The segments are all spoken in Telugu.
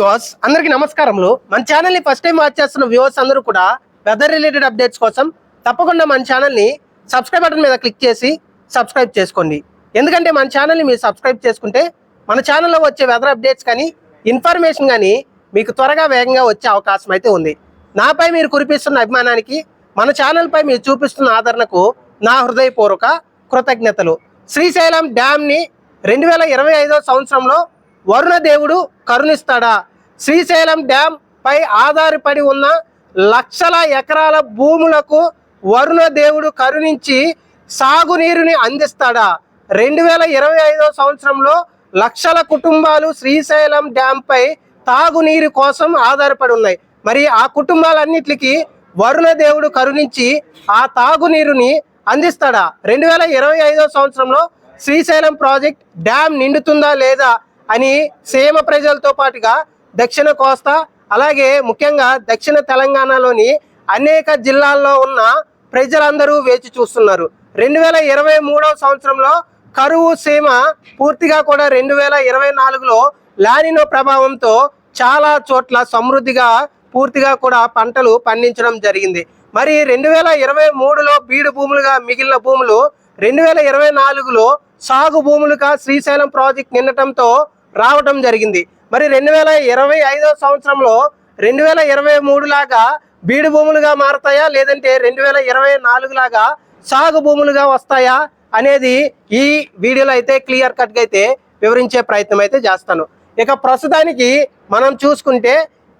వ్యూవర్స్ అందరికీ నమస్కారములు. మన ఛానల్ని ఫస్ట్ టైం వాచ్ చేస్తున్న వ్యూవర్స్ అందరూ కూడా వెదర్ రిలేటెడ్ అప్డేట్స్ కోసం తప్పకుండా మన ఛానల్ని సబ్స్క్రైబ్ బటన్ మీద క్లిక్ చేసి సబ్స్క్రైబ్ చేసుకోండి. ఎందుకంటే మన ఛానల్ని మీరు సబ్స్క్రైబ్ చేసుకుంటే మన ఛానల్లో వచ్చే వెదర్ అప్డేట్స్ కానీ ఇన్ఫర్మేషన్ కానీ మీకు త్వరగా వేగంగా వచ్చే అవకాశం అయితే ఉంది. నాపై మీరు కురిపిస్తున్న అభిమానానికి మన ఛానల్పై మీరు చూపిస్తున్న ఆదరణకు నా హృదయపూర్వక కృతజ్ఞతలు. శ్రీశైలం డ్యామ్ని రెండు వేల ఇరవై ఐదో సంవత్సరంలో వరుణ దేవుడు కరుణిస్తాడా? శ్రీశైలం డ్యామ్ పై ఆధారపడి ఉన్న లక్షల ఎకరాల భూములకు వరుణ దేవుడు కరుణించి సాగునీరుని అందిస్తాడా? రెండు వేల ఇరవై ఐదో సంవత్సరంలో లక్షల కుటుంబాలు శ్రీశైలం డ్యామ్ పై తాగునీరు కోసం ఆధారపడి ఉన్నాయి. మరి ఆ కుటుంబాలన్నిటికీ వరుణ దేవుడు కరుణించి ఆ తాగునీరుని అందిస్తాడా? రెండు వేల ఇరవై ఐదో సంవత్సరంలో శ్రీశైలం ప్రాజెక్ట్ డ్యామ్ నిండుతుందా లేదా అని సీమ ప్రజలతో పాటుగా దక్షిణ కోస్తా అలాగే ముఖ్యంగా దక్షిణ తెలంగాణలోని అనేక జిల్లాల్లో ఉన్న ప్రజలందరూ వేచి చూస్తున్నారు. రెండు వేల ఇరవై మూడవ సంవత్సరంలో కరువు సీమ పూర్తిగా కూడా రెండు వేల ఇరవై నాలుగులో లానినో ప్రభావంతో చాలా చోట్ల సమృద్ధిగా పూర్తిగా కూడా పంటలు పండించడం జరిగింది. మరి రెండు వేల ఇరవై మూడులో బీడు భూములుగా మిగిలిన భూములు రెండు వేల ఇరవై నాలుగులో సాగు భూములుగా శ్రీశైలం ప్రాజెక్ట్ నిండటంతో రావడం జరిగింది. మరి రెండు వేల ఇరవై ఐదో సంవత్సరంలో రెండు వేల ఇరవై మూడు లాగా బీడు భూములుగా మారతాయా? లేదంటే రెండు వేల ఇరవై నాలుగు లాగా సాగు భూములుగా వస్తాయా? అనేది ఈ వీడియోలో అయితే క్లియర్ కట్గా అయితే వివరించే ప్రయత్నం అయితే చేస్తాను. ఇక ప్రస్తుతానికి మనం చూసుకుంటే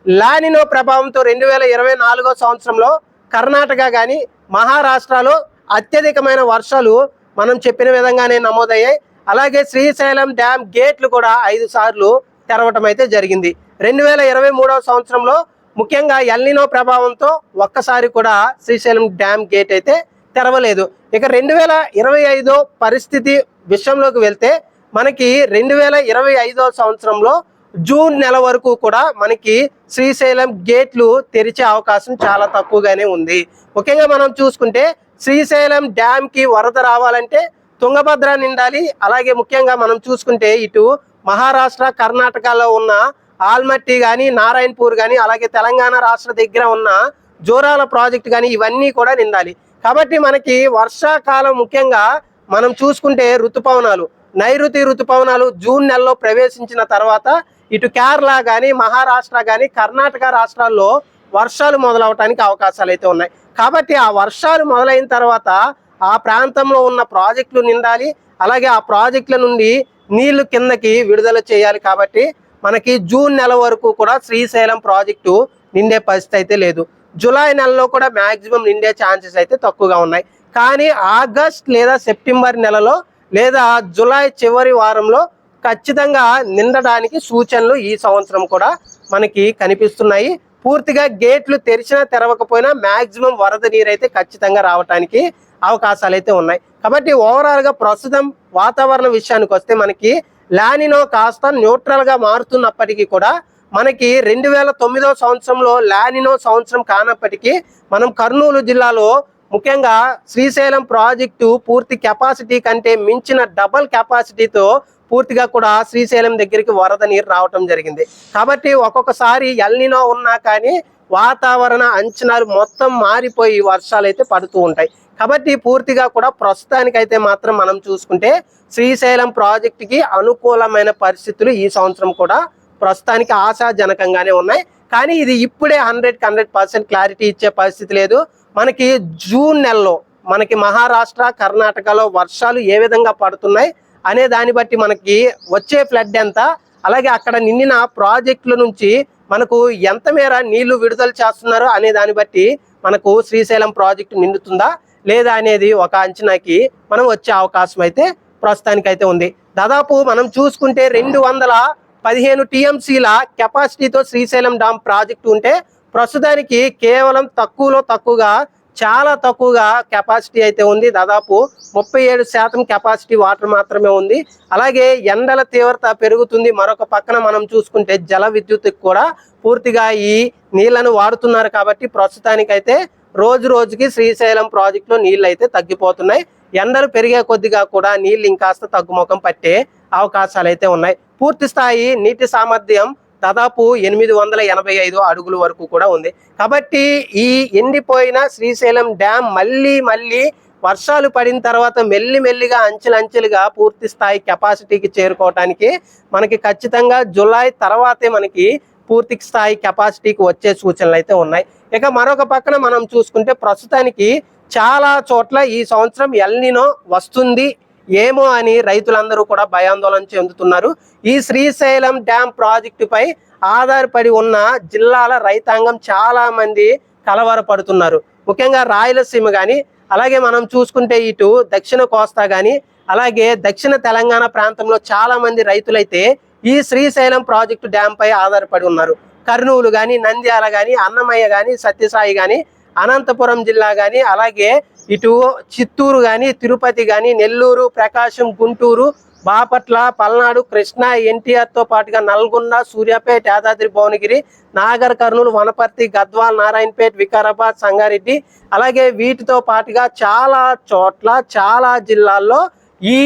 లానినో ప్రభావంతో రెండు వేల ఇరవై నాలుగో సంవత్సరంలో కర్ణాటక కానీ మహారాష్ట్రలో అత్యధికమైన వర్షాలు మనం చెప్పిన విధంగానే నమోదయ్యాయి. అలాగే శ్రీశైలం డ్యామ్ గేట్లు కూడా ఐదు సార్లు తెరవటం అయితే జరిగింది. రెండు వేల ఇరవై మూడవ సంవత్సరంలో ముఖ్యంగా ఎల్నినో ప్రభావంతో ఒక్కసారి కూడా శ్రీశైలం డ్యామ్ గేట్ అయితే తెరవలేదు. ఇక రెండు వేల ఇరవై ఐదో పరిస్థితి విషయంలోకి వెళ్తే మనకి రెండు వేల ఇరవై ఐదో సంవత్సరంలో జూన్ నెల వరకు కూడా మనకి శ్రీశైలం గేట్లు తెరిచే అవకాశం చాలా తక్కువగానే ఉంది. ముఖ్యంగా మనం చూసుకుంటే శ్రీశైలం డ్యామ్కి వరద రావాలంటే తుంగభద్ర నిండాలి. అలాగే ముఖ్యంగా మనం చూసుకుంటే ఇటు మహారాష్ట్ర కర్ణాటకలో ఉన్న ఆల్మట్టి కానీ నారాయణపూర్ కానీ అలాగే తెలంగాణ రాష్ట్ర దగ్గర ఉన్న జోరాల ప్రాజెక్ట్ కానీ ఇవన్నీ కూడా నిండాలి. కాబట్టి మనకి వర్షాకాలం ముఖ్యంగా మనం చూసుకుంటే ఋతుపవనాలు నైరుతి ఋతుపవనాలు జూన్ నెలలో ప్రవేశించిన తర్వాత ఇటు కేరళ కానీ మహారాష్ట్ర కానీ కర్ణాటక రాష్ట్రాల్లో వర్షాలు మొదలవటానికి అవకాశాలు అయితే ఉన్నాయి. కాబట్టి ఆ వర్షాలు మొదలైన తర్వాత ఆ ప్రాంతంలో ఉన్న ప్రాజెక్టులు నిండాలి. అలాగే ఆ ప్రాజెక్టుల నుండి నీళ్ళు కిందకి విడుదల చేయాలి కాబట్టి మనకి జూన్ నెల వరకు కూడా శ్రీశైలం ప్రాజెక్టు నిండే పరిస్థితి అయితే లేదు. జూలై నెలలో కూడా మ్యాక్సిమం నిండే ఛాన్సెస్ అయితే తక్కువగా ఉన్నాయి. కానీ ఆగస్ట్ లేదా సెప్టెంబర్ నెలలో లేదా జూలై చివరి వారంలో ఖచ్చితంగా నిండడానికి సూచనలు ఈ సంవత్సరం కూడా మనకి కనిపిస్తున్నాయి. పూర్తిగా గేట్లు తెరిచినా తెరవకపోయినా మ్యాక్సిమం వరద నీరు అయితే ఖచ్చితంగా రావడానికి అవకాశాలు అయితే ఉన్నాయి. కాబట్టి ఓవరాల్గా ప్రస్తుతం వాతావరణ విషయానికి వస్తే మనకి లానినో కాస్త న్యూట్రల్గా మారుతున్నప్పటికీ కూడా మనకి రెండు వేల తొమ్మిదో సంవత్సరంలో లానినో సంవత్సరం కానప్పటికీ మనం కర్నూలు జిల్లాలో ముఖ్యంగా శ్రీశైలం ప్రాజెక్టు పూర్తి కెపాసిటీ కంటే మించిన డబల్ కెపాసిటీతో పూర్తిగా కూడా శ్రీశైలం దగ్గరికి వరద నీరు రావటం జరిగింది. కాబట్టి ఒక్కొక్కసారి ఎల్నినో ఉన్నా కానీ వాతావరణ అంచనాలు మొత్తం మారిపోయి వర్షాలు అయితే పడుతూ ఉంటాయి. కాబట్టి పూర్తిగా కూడా ప్రస్తుతానికైతే మాత్రం మనం చూసుకుంటే శ్రీశైలం ప్రాజెక్టుకి అనుకూలమైన పరిస్థితులు ఈ సంవత్సరం కూడా ప్రస్తుతానికి ఆశాజనకంగానే ఉన్నాయి. కానీ ఇది ఇప్పుడే హండ్రెడ్కి హండ్రెడ్ పర్సెంట్ క్లారిటీ ఇచ్చే పరిస్థితి లేదు. మనకి జూన్ నెలలో మనకి మహారాష్ట్ర కర్ణాటకలో వర్షాలు ఏ విధంగా పడుతున్నాయి అనే దాన్ని బట్టి మనకి వచ్చే ఫ్లడ్ ఎంత? అలాగే అక్కడ నిండిన ప్రాజెక్టుల నుంచి మనకు ఎంత మేర నీళ్ళు విడుదల చేస్తున్నారో అనే దాన్ని బట్టి మనకు శ్రీశైలం ప్రాజెక్టు నిండుతుందా లేదా అనేది ఒక అంచనాకి మనం వచ్చే అవకాశం అయితే ప్రస్తుతానికైతే ఉంది. దాదాపు మనం చూసుకుంటే రెండు వందల పదిహేను టీఎంసీల కెపాసిటీతో శ్రీశైలం డామ్ ప్రాజెక్టు ఉంటే ప్రస్తుతానికి కేవలం తక్కువలో తక్కువగా చాలా తక్కువగా కెపాసిటీ అయితే ఉంది. దాదాపు ముప్పై ఏడు శాతం కెపాసిటీ వాటర్ మాత్రమే ఉంది. అలాగే ఎండల తీవ్రత పెరుగుతుంది. మరొక పక్కన మనం చూసుకుంటే జల విద్యుత్కి కూడా పూర్తిగా ఈ నీళ్ళను వాడుతున్నారు కాబట్టి ప్రస్తుతానికైతే రోజు రోజుకి శ్రీశైలం ప్రాజెక్టులో నీళ్ళు అయితే తగ్గిపోతున్నాయి. ఎండలు పెరిగే కొద్దిగా కూడా నీళ్ళు ఇంకాస్త తగ్గుముఖం పట్టే అవకాశాలు అయితే ఉన్నాయి. పూర్తి స్థాయి నీటి సామర్థ్యం దాదాపు ఎనిమిది వందల ఎనభై ఐదు అడుగుల వరకు కూడా ఉంది. కాబట్టి ఈ ఎండిపోయిన శ్రీశైలం డ్యామ్ మళ్ళీ మళ్ళీ వర్షాలు పడిన తర్వాత మెల్లి మెల్లిగా అంచెలంచెలుగా పూర్తి స్థాయి కెపాసిటీకి చేరుకోవటానికి మనకి ఖచ్చితంగా జులై తర్వాతే మనకి పూర్తి స్థాయి కెపాసిటీకి వచ్చే సూచనలు అయితే ఉన్నాయి. ఇక మరొక పక్కన మనం చూసుకుంటే ప్రస్తుతానికి చాలా చోట్ల ఈ సంవత్సరం ఎల్నినో వస్తుంది. ఏమో అని రైతులందరూ కూడా భయాందోళన చెందుతున్నారు. ఈ శ్రీశైలం డ్యామ్ ప్రాజెక్టుపై ఆధారపడి ఉన్న జిల్లాల రైతాంగం చాలామంది కలవరపడుతున్నారు. ముఖ్యంగా రాయలసీమ కానీ అలాగే మనం చూసుకుంటే ఇటు దక్షిణ కోస్తా కానీ అలాగే దక్షిణ తెలంగాణ ప్రాంతంలో చాలామంది రైతులైతే ఈ శ్రీశైలం ప్రాజెక్టు డ్యాంపై ఆధారపడి ఉన్నారు. కర్నూలు కానీ నంద్యాల కానీ అన్నమయ్య కానీ సత్యసాయి కానీ అనంతపురం జిల్లా కానీ అలాగే ఇటు చిత్తూరు కానీ తిరుపతి కానీ నెల్లూరు ప్రకాశం గుంటూరు బాపట్ల పల్నాడు కృష్ణా ఎన్టీఆర్తో పాటుగా నల్గొండ సూర్యాపేట యాదాద్రి భువనగిరి నాగర్ కర్నూలు వనపర్తి గద్వాల్ నారాయణపేట వికారాబాద్ సంగారెడ్డి అలాగే వీటితో పాటుగా చాలా చోట్ల చాలా జిల్లాల్లో ఈ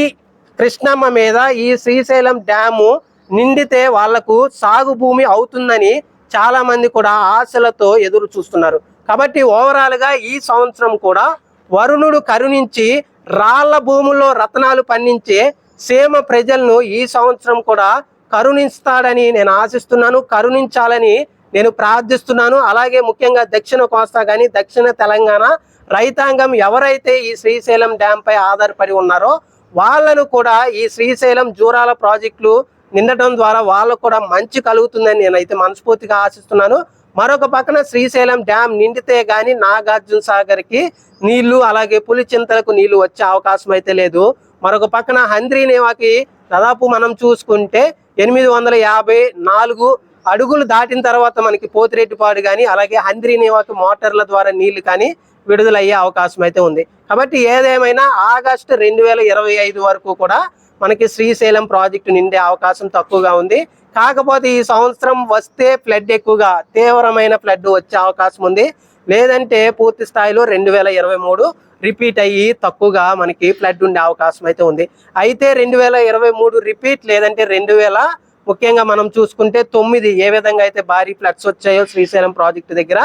కృష్ణమ్మ మీద ఈ శ్రీశైలం డ్యాము నిండితే వాళ్ళకు సాగు భూమి అవుతుందని చాలా మంది కూడా ఆశలతో ఎదురు చూస్తున్నారు. కాబట్టి ఓవరాల్గా ఈ సంవత్సరం కూడా వరుణుడు కరుణించి రాళ్ళ భూముల్లో రత్నాలు పండించే సీమ ప్రజలను ఈ సంవత్సరం కూడా కరుణిస్తాడని నేను ఆశిస్తున్నాను. కరుణించాలని నేను ప్రార్థిస్తున్నాను. అలాగే ముఖ్యంగా దక్షిణ కోస్తా కానీ దక్షిణ తెలంగాణ రైతాంగం ఎవరైతే ఈ శ్రీశైలం డ్యామ్ పై ఆధారపడి ఉన్నారో వాళ్ళను కూడా ఈ శ్రీశైలం జూరాల ప్రాజెక్టులు నిండటం ద్వారా వాళ్ళకు కూడా మంచి కలుగుతుందని నేనైతే మనస్ఫూర్తిగా ఆశిస్తున్నాను. మరొక పక్కన శ్రీశైలం డ్యామ్ నిండితే గాని నాగార్జున సాగర్కి నీళ్ళు అలాగే పులిచింతలకు నీళ్ళు వచ్చే అవకాశం అయితే లేదు. మరొక పక్కన హంద్రీనేవాకి దాదాపు మనం చూసుకుంటే ఎనిమిది వందల యాభై నాలుగు అడుగులు దాటిన తర్వాత మనకి పోతిరెడ్డిపాడు కానీ అలాగే హంద్రీనేవాకి మోటార్ల ద్వారా నీళ్ళు కానీ విడుదలయ్యే అవకాశం అయితే ఉంది. కాబట్టి ఏదేమైనా ఆగస్టు రెండు వేల ఇరవై ఐదు వరకు కూడా మనకి శ్రీశైలం ప్రాజెక్టు నిండే అవకాశం తక్కువగా ఉంది. కాకపోతే ఈ సంవత్సరం వస్తే ఫ్లడ్ ఎక్కువగా తీవ్రమైన ఫ్లడ్ వచ్చే అవకాశం ఉంది. లేదంటే పూర్తి స్థాయిలో రెండు వేల ఇరవై మూడు రిపీట్ అయ్యి తక్కువగా మనకి ఫ్లడ్ ఉండే అవకాశం అయితే ఉంది. అయితే రెండు వేల ఇరవై మూడు రిపీట్ లేదంటే రెండు వేల ముఖ్యంగా మనం చూసుకుంటే తొమ్మిది ఏ విధంగా అయితే భారీ ఫ్లడ్స్ వచ్చాయో శ్రీశైలం ప్రాజెక్టు దగ్గర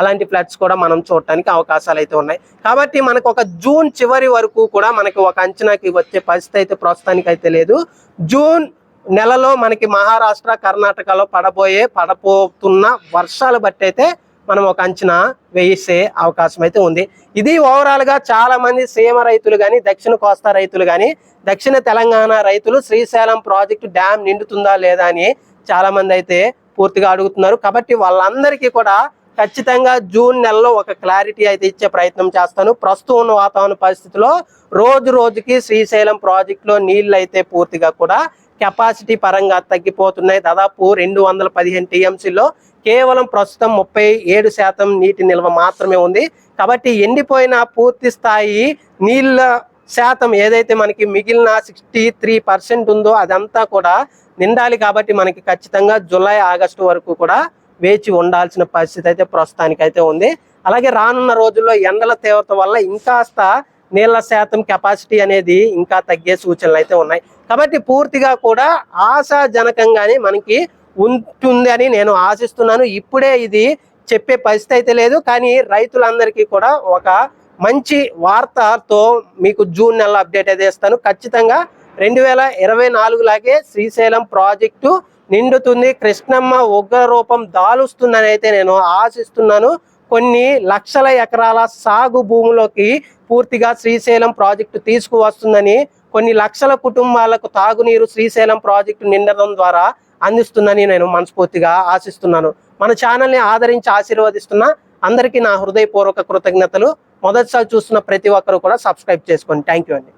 అలాంటి ఫ్లడ్స్ కూడా మనం చూడటానికి అవకాశాలు అయితే ఉన్నాయి. కాబట్టి మనకు ఒక జూన్ చివరి వరకు కూడా మనకి ఒక అంచనాకి వచ్చే పరిస్థితి అయితే ప్రస్తుతానికి అయితే లేదు. జూన్ నెలలో మనకి మహారాష్ట్ర కర్ణాటకలో పడబోయే పడపోతున్న వర్షాలు బట్టి అయితే మనం ఒక అంచనా వేసే అవకాశం అయితే ఉంది. ఇది ఓవరాల్గా చాలామంది చాలా మంది సీమ రైతులు కానీ దక్షిణ కోస్తా రైతులు కానీ దక్షిణ తెలంగాణ రైతులు శ్రీశైలం ప్రాజెక్టు డ్యామ్ నిండుతుందా లేదా అని చాలామంది అయితే పూర్తిగా అడుగుతున్నారు. కాబట్టి వాళ్ళందరికీ కూడా ఖచ్చితంగా జూన్ నెలలో ఒక క్లారిటీ అయితే ఇచ్చే ప్రయత్నం చేస్తాను. ప్రస్తుతం ఉన్న వాతావరణ పరిస్థితిలో రోజు రోజుకి శ్రీశైలం ప్రాజెక్టులో నీళ్ళు అయితే పూర్తిగా కూడా కెపాసిటీ పరంగా తగ్గిపోతున్నాయి. దాదాపు రెండు వందల పదిహేను టీఎంసీలో కేవలం ప్రస్తుతం ముప్పై ఏడు శాతం నీటి నిల్వ మాత్రమే ఉంది. కాబట్టి ఎండిపోయిన పూర్తి స్థాయి నీళ్ళ శాతం ఏదైతే మనకి మిగిలిన సిక్స్టీ త్రీ పర్సెంట్ ఉందో అదంతా కూడా నిండాలి కాబట్టి మనకి ఖచ్చితంగా జూలై ఆగస్టు వరకు కూడా వేచి ఉండాల్సిన పరిస్థితి అయితే ప్రస్తుతానికి అయితే ఉంది. అలాగే రానున్న రోజుల్లో ఎండల తీవ్రత వల్ల ఇంకాస్త నీళ్ళ శాతం కెపాసిటీ అనేది ఇంకా తగ్గే సూచనలు అయితే ఉన్నాయి. కాబట్టి పూర్తిగా కూడా ఆశాజనకంగానే మనకి ఉంటుంది అని నేను ఆశిస్తున్నాను. ఇప్పుడే ఇది చెప్పే పరిస్థితి అయితే లేదు. కానీ రైతులందరికీ కూడా ఒక మంచి వార్తతో మీకు జూన్ నెల అప్డేట్ అయితే ఇస్తాను. ఖచ్చితంగా రెండు వేల ఇరవై నాలుగు లాగే శ్రీశైలం ప్రాజెక్టు నిండుతుంది. కృష్ణమ్మ ఉగ్ర రూపం దాలుస్తుందని అయితే నేను ఆశిస్తున్నాను. కొన్ని లక్షల ఎకరాల సాగు భూములోకి పూర్తిగా శ్రీశైలం ప్రాజెక్టు తీసుకువస్తుందని కొన్ని లక్షల కుటుంబాలకు తాగునీరు శ్రీశైలం ప్రాజెక్టు నిండడం ద్వారా అందిస్తుందని నేను మనస్ఫూర్తిగా ఆశిస్తున్నాను. మన ఛానల్ని ఆదరించి ఆశీర్వదిస్తున్న అందరికీ నా హృదయపూర్వక కృతజ్ఞతలు. మొదటిసారి చూస్తున్న ప్రతి ఒక్కరు కూడా సబ్స్క్రైబ్ చేసుకోండి థ్యాంక్ యూ అండి.